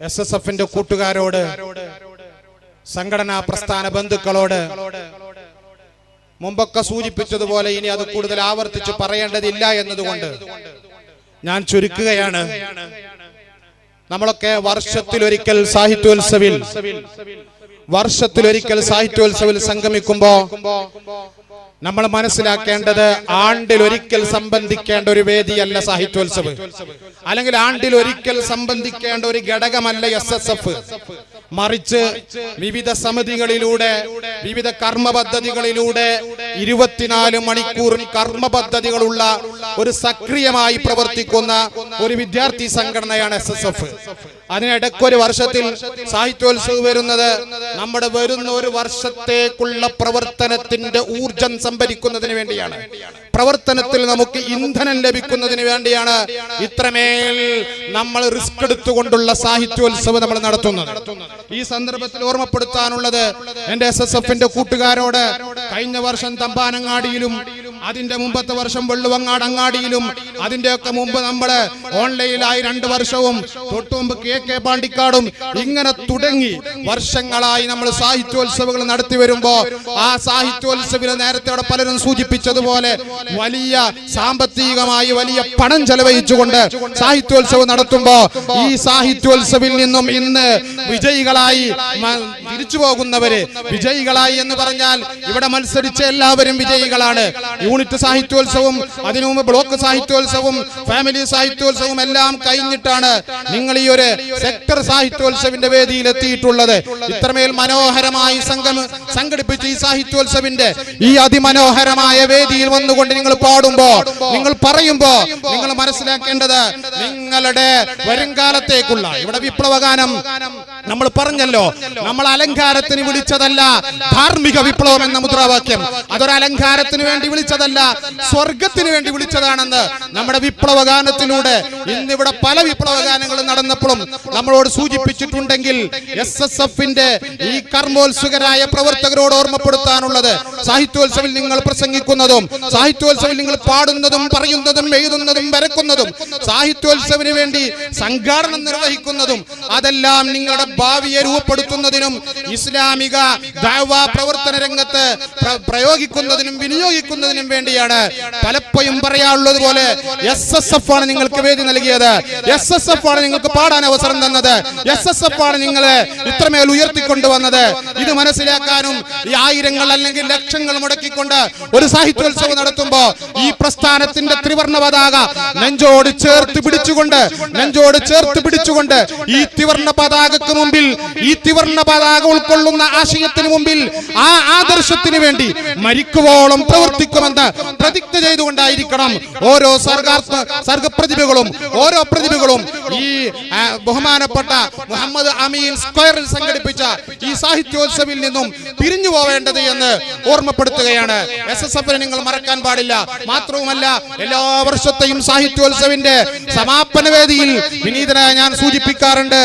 S S എഫിന്റെ കൂട്ടുകാരോട് സംഘടനാ പ്രസ്ഥാന ബന്ധുക്കളോട് മുമ്പൊക്കെ സൂചിപ്പിച്ചതുപോലെ ഇനി അത് കൂടുതൽ ആവർത്തിച്ച് പറയേണ്ടതില്ല എന്നതുകൊണ്ട് ഞാൻ ചുരുക്കുകയാണ്. നമ്മളൊക്കെ വർഷത്തിലൊരിക്കൽ സാഹിത്യോത്സവിൽ വർഷത്തിലൊരിക്കൽ സാഹിത്യോത്സവിൽ സംഗമിക്കുമ്പോ നമ്മൾ മനസ്സിലാക്കേണ്ടത് ആണ്ടിൽ ഒരിക്കൽ സംബന്ധിക്കേണ്ട ഒരു വേദിയല്ല സാഹിത്യോത്സവ്. അല്ലെങ്കിൽ ആണ്ടിൽ ഒരിക്കൽ സംബന്ധിക്കേണ്ട ഒരു ഘടകമല്ല എസ് എസ് എഫ് മറിച്ച് വിവിധ സമിതികളിലൂടെ വിവിധ കർമ്മ പദ്ധതികളിലൂടെ ഇരുപത്തിനാല് മണിക്കൂർ കർമ്മ പദ്ധതികളുള്ള ഒരു സക്രിയമായി പ്രവർത്തിക്കുന്ന ഒരു വിദ്യാർത്ഥി സംഘടനയാണ് എസ് എസ് എഫ് അതിനിടയ്ക്കൊരു വർഷത്തിൽ സാഹിത്യോത്സവം വരുന്നത് നമ്മുടെ വരുന്ന ഒരു വർഷത്തേക്കുള്ള പ്രവർത്തനത്തിന്റെ ഊർജം സംഭരിക്കുന്നതിന് വേണ്ടിയാണ്. പ്രവർത്തനത്തിൽ നമുക്ക് ഇന്ധനം ലഭിക്കുന്നതിന് വേണ്ടിയാണ് ഇത്രമേൽ നമ്മൾ റിസ്ക് എടുത്തുകൊണ്ടുള്ള സാഹിത്യോത്സവം നമ്മൾ നടത്തുന്നത്. ഈ സന്ദർഭത്തിൽ ഓർമ്മപ്പെടുത്താനുള്ളത് എന്റെ എസ് എസ് എഫിന്റെ കൂട്ടുകാരോട് കഴിഞ്ഞ വർഷം തമ്പാനങ്ങാടിയിലും അതിന്റെ മുമ്പത്തെ വർഷം വെള്ളുവങ്ങാട് അങ്ങാടിയിലും അതിന്റെയൊക്കെ മുമ്പ് നമ്മൾ ഓൺലൈനിലായി രണ്ടു വർഷവും തൊട്ടുമുമ്പ് കെ കെ പാണ്ടിക്കാടും ഇങ്ങനെ തുടങ്ങി. വർഷങ്ങളായി നമ്മൾ സാഹിത്യോത്സവങ്ങൾ നടത്തി വരുമ്പോ ആ സാഹിത്യോത്സവിൽ നേരത്തെ അവിടെ പലരും സൂചിപ്പിച്ചതുപോലെ വലിയ സാമ്പത്തികമായി വലിയ പണം ചെലവഴിച്ചുകൊണ്ട് സാഹിത്യോത്സവം നടത്തുമ്പോ ഈ സാഹിത്യോത്സവിൽ നിന്നും ഇന്ന് വിജയികളായി തിരിച്ചു പോകുന്നവര് വിജയികളായി എന്ന് പറഞ്ഞാൽ ഇവിടെ മത്സരിച്ച എല്ലാവരും വിജയികളാണ്. യൂണിറ്റ് സാഹിത്യോത്സവം അതിനു മുമ്പ് ബ്ലോക്ക് സാഹിത്യോത്സവം ഫാമിലി സാഹിത്യോത്സവം എല്ലാം കഴിഞ്ഞിട്ടാണ് നിങ്ങൾ ഈ ഒരു സെക്ടർ സാഹിത്യോത്സവിന്റെ വേദിയിൽ എത്തിയിട്ടുള്ളത്. ഇത്രമേൽ മനോഹരമായി സംഘം സംഘടിപ്പിച്ച ഈ സാഹിത്യോത്സവിന്റെ ഈ അതിമനോഹരമായ വേദിയിൽ വന്നുകൊണ്ട് നിങ്ങൾ പാടുമ്പോ നിങ്ങൾ പറയുമ്പോ നിങ്ങൾ മനസ്സിലാക്കേണ്ടത് നിങ്ങളുടെ വരുംകാലത്തേക്കുള്ള ഇവിടെ വിപ്ലവഗാനം നമ്മൾ പറഞ്ഞല്ലോ നമ്മൾ അലങ്കാരത്തിന് വിളിച്ചതല്ല ധാർമ്മിക വിപ്ലവം എന്ന മുദ്രാവാക്യം. അതൊരു അലങ്കാരത്തിന് വേണ്ടി വിളിച്ചതല്ല സ്വർഗത്തിന് വേണ്ടി വിളിച്ചതാണെന്ന് നമ്മുടെ വിപ്ലവ ഗാനത്തിലൂടെ ഇന്നിവിടെ പല വിപ്ലവ വിപ്ലവഗാനങ്ങളും നടന്നപ്പോഴും നമ്മളോട് സൂചിപ്പിച്ചിട്ടുണ്ടെങ്കിൽ എസ് എസ് എഫിന്റെ ഈ കർമ്മോത്സുകരായ പ്രവർത്തകരോട് ഓർമ്മപ്പെടുത്താനുള്ളത് സാഹിത്യോത്സവിൽ നിങ്ങൾ പ്രസംഗിക്കുന്നതും സാഹിത്യോത്സവിൽ നിങ്ങൾ പാടുന്നതും പറയുന്നതും എഴുതുന്നതും വരക്കുന്നതും സാഹിത്യോത്സവിന് വേണ്ടി സംഘാടനം നിർവഹിക്കുന്നതും അതെല്ലാം നിങ്ങളുടെ ഭാവിയെ രൂപപ്പെടുത്തുന്നതിനും ഇസ്ലാമിക ദഅവ പ്രവർത്തന രംഗത്ത് പ്രയോഗിക്കുന്നതിനും വിനിയോഗിക്കുന്നതിനും വേണ്ടിയാണ് പലപ്പോഴും പറയാനുള്ളത് പോലെ എസ് എസ് എഫ് ആണ് നിങ്ങൾക്ക് വേദി നൽകിയത്. എസ് എസ് എഫ് ആണ് നിങ്ങൾക്ക് പാടാൻ അവസരം തന്നത്. എസ് എസ് എഫ് ആണ് നിങ്ങളെ ഇത്രമേൽ ഉയർത്തിക്കൊണ്ടുവന്നത്. ഇത് മനസ്സിലാക്കാനും ഈ ആയിരങ്ങൾ അല്ലെങ്കിൽ ലക്ഷങ്ങൾ മുടക്കിക്കൊണ്ട് ഒരു സാഹിത്യോത്സവം നടത്തുമ്പോ ഈ പ്രസ്ഥാനത്തിന്റെ ത്രിവർണ പതാക നെഞ്ചോട് ചേർത്ത് പിടിച്ചുകൊണ്ട് നെഞ്ചോട് ചേർത്ത് പിടിച്ചുകൊണ്ട് ഈ ത്രിവർണ പതാകക്ക് മുമ്പിൽ ഈ ത്രിവർണ പതാക ഉൾക്കൊള്ളുന്ന ആശയത്തിന് മുമ്പിൽ ആ ആദർശത്തിന് വേണ്ടി മരിക്കുവോളം പ്രവർത്തിക്കുമെന്ന് പ്രതിജ്ഞ ചെയ്തുകൊണ്ടായിരിക്കണം ഓരോ സർഗാർ സർഗപ്രതിഭകളും ഓരോ പ്രതിഭകളും ഈ ബഹുമാനപ്പെട്ട മുഹമ്മദ് അമീൻ സ്ക്വയറിൽ സംഘടിപ്പിച്ച ഈ സാഹിത്യോത്സവിൽ നിന്നും പിരിഞ്ഞു പോവേണ്ടത് എന്ന് ഓർമ്മപ്പെടുത്തുകയാണ്. എസ് എസ് എഫിനെ നിങ്ങൾ മറക്കാൻ പാടില്ല. മാത്രവുമല്ല എല്ലാ വർഷത്തെയും സാഹിത്യോത്സവിന്റെ സമാപന വേദിയിൽ വിനീതനായ ഞാൻ സൂചിപ്പിക്കാറുണ്ട്.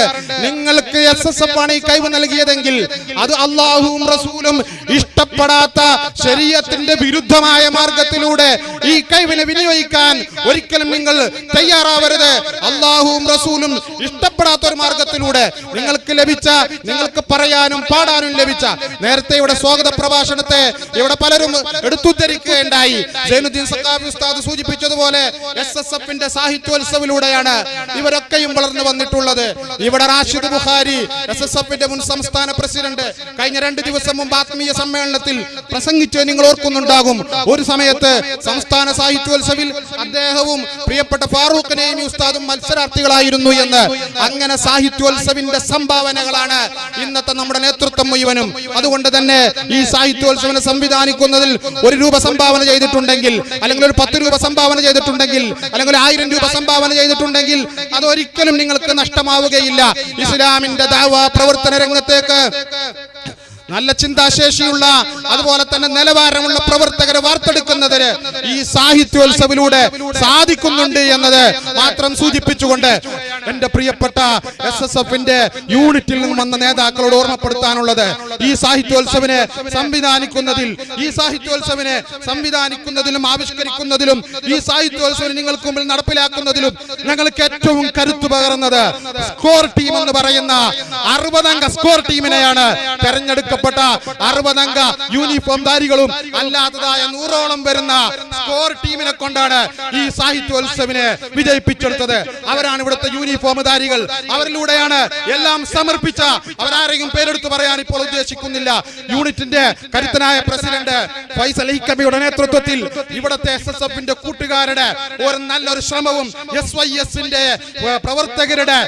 നിങ്ങൾക്ക് എസ് എസ് എഫ് ആണ് ഈ കഴിവ് നൽകിയതെങ്കിൽ അത് അള്ളാഹുവും റസൂലും ഇഷ്ടപ്പെടാത്ത ശരീരത്തിന്റെ വിരുദ്ധമായ മാർഗത്തിലൂടെ ഈ കഴിവിനെ വിനിയോഗിക്കാൻ ഒരിക്കലും നിങ്ങൾ തയ്യാറാവരുത്. അള്ളാഹുവും റസൂലും ഇഷ്ടപ്പെടാത്ത ഒരു മാർഗത്തിലൂടെ നിങ്ങൾക്ക് ലഭിച്ച നിങ്ങൾക്ക് പറയാനും പാടാനും ലഭിച്ച നേരത്തെ ഇവിടെ സ്വാഗത പ്രഭാഷണത്തെ ഇവിടെ പലരും എടുത്തുദ്ധരിക്കുകയുണ്ടായി. സൈനുദ്ദീൻ സക്കാബി ഉസ്താദ് സൂചിപ്പിച്ചതുപോലെ എസ് എസ് എഫിന്റെ സാഹിത്യോത്സവിലൂടെയാണ് ഇവരൊക്കെയും വളർന്നു വന്നിട്ടുള്ളത്. ഇവിടെ റാഷിദ് ബുഖാരി എസ് എസ് എഫിന്റെ മുൻ സംസ്ഥാന പ്രസിഡന്റ് കഴിഞ്ഞ രണ്ട് ദിവസം മുമ്പ് ആത്മീയ സമ്മേളനത്തിൽ പ്രസംഗിച്ച് നിങ്ങൾ ഓർക്കുന്നുണ്ടാകും. ഒരു സമയത്ത് സംസ്ഥാന സാഹിത്യോത്സവിൽ അദ്ദേഹവും പ്രിയപ്പെട്ട ഫാറൂഖിനെയും ഉസ്താദും മത്സരാർത്ഥികളായിരുന്നു എന്ന് അങ്ങനെ സാഹിത്യോത്സവിന്റെ സംഭാവനകളാണ് ഇന്നത്തെ നമ്മുടെ നേതൃത്വം മുഴുവനും. അതുകൊണ്ട് തന്നെ ഈ സാഹിത്യോത്സവനെ സംവിധാനിക്കുന്നതിൽ ഒരു രൂപ സംഭാവന ചെയ്തിട്ടുണ്ടെങ്കിൽ അല്ലെങ്കിൽ ഒരു പത്ത് രൂപ സംഭാവന ചെയ്തിട്ടുണ്ടെങ്കിൽ അല്ലെങ്കിൽ ഒരു ആയിരം രൂപ സംഭാവന ചെയ്തിട്ടുണ്ടെങ്കിൽ അതൊരിക്കലും നിങ്ങൾക്ക് നഷ്ടമാവുകയില്ല. ഇസ്ലാമിന്റെ ദാവ പ്രവർത്തന രംഗത്തേക്ക് നല്ല ചിന്താശേഷിയുള്ള അതുപോലെ തന്നെ നിലവാരമുള്ള പ്രവർത്തകരെ വാർത്തെടുക്കുന്നതിന് ഈ സാഹിത്യോത്സവിലൂടെ സാധിക്കുന്നുണ്ട് എന്നത് മാത്രം സൂചിപ്പിച്ചുകൊണ്ട് എന്റെ പ്രിയപ്പെട്ട എസ് എസ് എഫിന്റെ യൂണിറ്റിൽ നിന്ന് വന്ന നേതാക്കളോട് ഓർമ്മപ്പെടുത്താനുള്ളത് ഈ സാഹിത്യോത്സവിനെ സംവിധാനിക്കുന്നതിൽ ഈ സാഹിത്യോത്സവിനെ സംവിധാനിക്കുന്നതിലും ആവിഷ്കരിക്കുന്നതിലും ഈ സാഹിത്യോത്സവം നിങ്ങൾക്ക് മുമ്പിൽ നടപ്പിലാക്കുന്നതിലും ഞങ്ങൾക്ക് ഏറ്റവും കരുത്തു പകർന്നത് സ്കോർ ടീം എന്ന് പറയുന്ന അറുപതംഗ സ്കോർ ടീമിനെയാണ് തെരഞ്ഞെടുക്കപ്പെട്ട അറുപതംഗ യൂണിഫോം ധാരികളും അല്ലാത്തതായ നൂറോളം വരുന്ന സ്കോർ ടീമിനെ കൊണ്ടാണ് ഈ സാഹിത്യോത്സവിനെ വിജയിപ്പിച്ചെടുത്തത്. അവരാണ് ഇവിടുത്തെ യൂണിഫോം ധാരികൾ അവരിലൂടെയാണ് എല്ലാം സമർപ്പിച്ച അവരാരെയും പേരെടുത്ത് പറയാൻ ഇപ്പോൾ ഉദ്ദേശിക്കുന്നില്ല. യൂണിറ്റിന്റെ കരുത്തനായ പ്രസിഡന്റ് ഫൈസൽ ഹിക്കബിയുടെ നേതൃത്വത്തിൽ ഇവിടുത്തെ എസ് എസ് എഫിന്റെ കൂട്ടുകാരുടെ ഒരു നല്ലൊരു ശ്രമവും എസ് വൈ എസിന്റെ പ്രവർത്തകരുടെ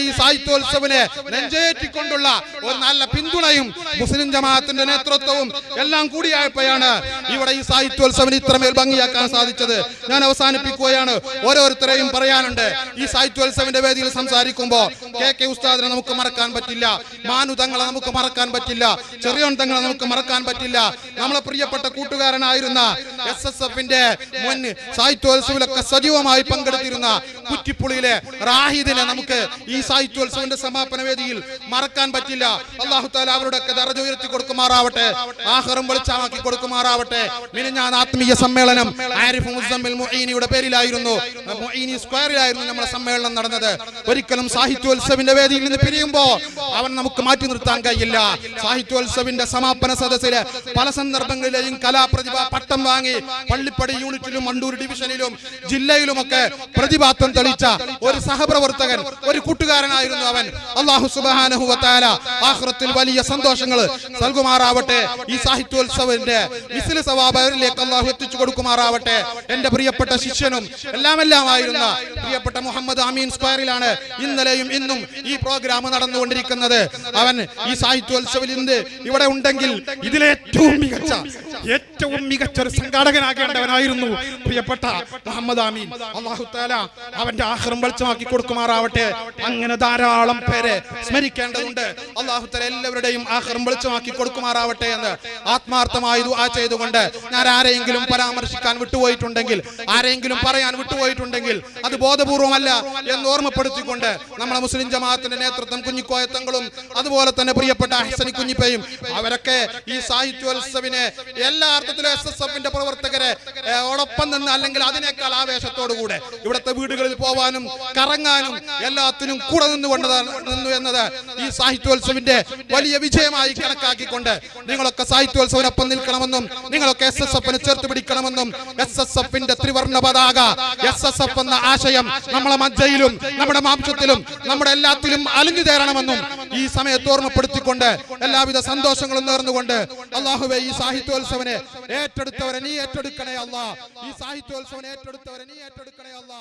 ഈ സാഹിത്യോത്സവിനെ നെഞ്ചേറ്റിക്കൊണ്ടുള്ള ഒരു നല്ല പിന്തുണയും മുസ്ലിം ജമാഅത്തിന്റെ നേതൃത്വവും എല്ലാം കൂടിയായപ്പോഴാണ് ഇവിടെ ഈ സാഹിത്യോത്സവം ഇത്രമേൽ ഭംഗിയാക്കാൻ സാധിച്ചത്. ഞാൻ അവസാനിപ്പിക്കുകയാണ്. ഓരോരുത്തരെയും പറയാനുണ്ട്. ഈ സാഹിത്യോത്സവിന്റെ വേദിയിൽ സംസാരിക്കുമ്പോ കെ കെ ഉസ്താദിനെ നമുക്ക് മറക്കാൻ പറ്റില്ല. മാനുതങ്ങളെ നമുക്ക് മറക്കാൻ പറ്റില്ല. ചെറിയോൻ തങ്ങളെ നമുക്ക് മറക്കാൻ പറ്റില്ല. നമ്മളെ പ്രിയപ്പെട്ട കൂട്ടുകാരനായിരുന്ന എസ് എസ് എഫിന്റെ മുൻ സാഹിത്യോത്സവിലൊക്കെ സജീവമായി പങ്കെടുത്തിരുന്ന കുറ്റിപ്പുളിയിലെ റാഹിദിനെ നമുക്ക് ഈ സാഹിത്യോത്സവന്റെ സമാപന വേദിയിൽ മറക്കാൻ പറ്റില്ല. അള്ളാഹു താല അവരുടെയൊക്കെ ദറജ ഉയർത്തി കൊടുക്കുമാറാവട്ടെ. ആഹറും വെളിച്ചമാക്കി കൊടുക്കുമാറാവട്ടെ. മിനിഞ്ഞാൻ ആത്മീയ സമ്മേളനം ആരിഫ് മുസമ്മിൽ മൊയ്നിയുടെ പേരിലായിരുന്നു. മൊയ്നി സ്ക്വയറിലായിരുന്നു നമ്മുടെ സമ്മേളനം നടന്നത്. ഒരിക്കലും സാഹിത്യോത്സവിന്റെ വേദിയിൽ നിന്ന് പിരിയുമ്പോ അവൻ നമുക്ക് മാറ്റി നിർത്താൻ കഴിയില്ല. സാഹിത്യോത്സവിന്റെ സമാപന സദസ്സിൽ പല സന്ദർഭങ്ങളിലെയും കലാപ്രതിഭ പട്ടം വാങ്ങി പള്ളിപ്പടി യൂണിറ്റിലും മണ്ടൂർ ഡിവിഷനിലും ജില്ലയിലുമൊക്കെ പ്രതിഭാത്വം തെളിച്ച ഒരു സഹപ്രവർത്തകൻ ഒരു കൂട്ടുകാരനായിരുന്നു അവൻ. അള്ളാഹു സുബാനഹുവത്താല വലിയ സന്തോഷങ്ങൾ നൽകുമാറാവട്ടെ ഈ സാഹിത്യോത്സവന്റെ മിസിൽ അവരിലേക്ക് അള്ളാഹു എത്തിച്ചു കൊടുക്കുമാറാവട്ടെ. എന്റെ പ്രിയപ്പെട്ട ശിഷ്യനും എല്ലാം എല്ലാമായിരുന്ന പ്രിയപ്പെട്ട മുഹമ്മദ് അമീൻ സ്ക്വയറിലാണ് ഇന്നലെയും ഇന്നും ഈ പ്രോഗ്രാം നടന്നുകൊണ്ടിരിക്കുന്നത്. അവൻ ഈ സാഹിത്യോത്സവിൽ ഇന്ന് ഇവിടെ ഉണ്ടെങ്കിൽ ഇതിലേറ്റവും മികച്ച ഏറ്റവും മികച്ച ഒരു സംഘാടകനാകേണ്ടവനായിരുന്നു പ്രിയപ്പെട്ട മുഹമ്മദ് അമീൻ. അള്ളാഹു അവന്റെ ആഹ്റം വെളിച്ചമാക്കി കൊടുക്കുമാറാവട്ടെ. അങ്ങനെ ധാരാളം പേരെ സ്മരിക്കേണ്ടതുണ്ട്. അള്ളാഹു എല്ലാവരുടെയും ആഹ്റം വെളിച്ചമാക്കി കൊടുക്കുമാറാവട്ടെ എന്ന് ആത്മാർത്ഥമായി ദുആ ചെയ്തുകൊണ്ട്. ഞാൻ ആരെയെങ്കിലും പരാമർശിക്കാൻ വിട്ടുപോയിട്ടുണ്ടെങ്കിൽ ആരെങ്കിലും പറയാൻ വിട്ടുപോയിട്ടുണ്ടെങ്കിൽ അത് ബോധപൂർവമല്ല എന്ന് ഓർമ്മപ്പെടുത്തിക്കൊണ്ട് നമ്മളെ മുസ്ലിം ജമാഅത്തിന്റെ നേതൃത്വം കുഞ്ഞിക്കോയത്തങ്ങളും അതുപോലെ തന്നെ പ്രിയപ്പെട്ട ഹസനി കുഞ്ഞിപ്പയും അവരൊക്കെ ഈ സാഹിത്യോത്സവിനെ എല്ലാ അർത്ഥത്തിലും എസ് എസ് എഫിന്റെ പ്രവർത്തകരെ ഒടൊപ്പം നിന്ന് അല്ലെങ്കിൽ അതിനേക്കാൾ ആവേശത്തോടു കൂടെ ഇവിടുത്തെ വീടുകളിൽ പോവാനും കറങ്ങാനും എല്ലാത്തിനും കൂടെ നിന്നുകൊണ്ടതാണ് നിന്നു എന്നത് ഈ സാഹിത്യോത്സവിന്റെ വലിയ വിജയമായി കണക്കാക്കിക്കൊണ്ട് നിങ്ങളൊക്കെ സാഹിത്യോത്സവനൊപ്പം നിൽക്കണമെന്നും നിങ്ങളൊക്കെ എസ് എസ് എഫിനെ ചേർത്ത് പിടിക്കണമെന്നും എസ് എസ് എഫിന്റെ ത്രിവർണ പതാക എസ് എസ് എഫ് എന്ന ആശയം നമ്മളെ മജ്ജയിലും നമ്മുടെ മാംസത്തിലും നമ്മുടെ എല്ലാത്തിലും അലിഞ്ഞു തേരണമെന്നും ഈ സമയത്ത് ഓർമ്മപ്പെടുത്തിക്കൊണ്ട് എല്ലാവിധ സന്തോഷങ്ങളും നേർന്നുകൊണ്ട് അള്ളാഹുബെ ഈ സാഹിത്യോത്സവനെ ഏറ്റെടുത്തവരെ നീ ഏറ്റെടുക്കണേ അല്ല. ഈ സാഹിത്യോത്സവനെ ഏറ്റെടുത്തവരെ നീ ഏറ്റെടുക്കണേ അല്ലാ.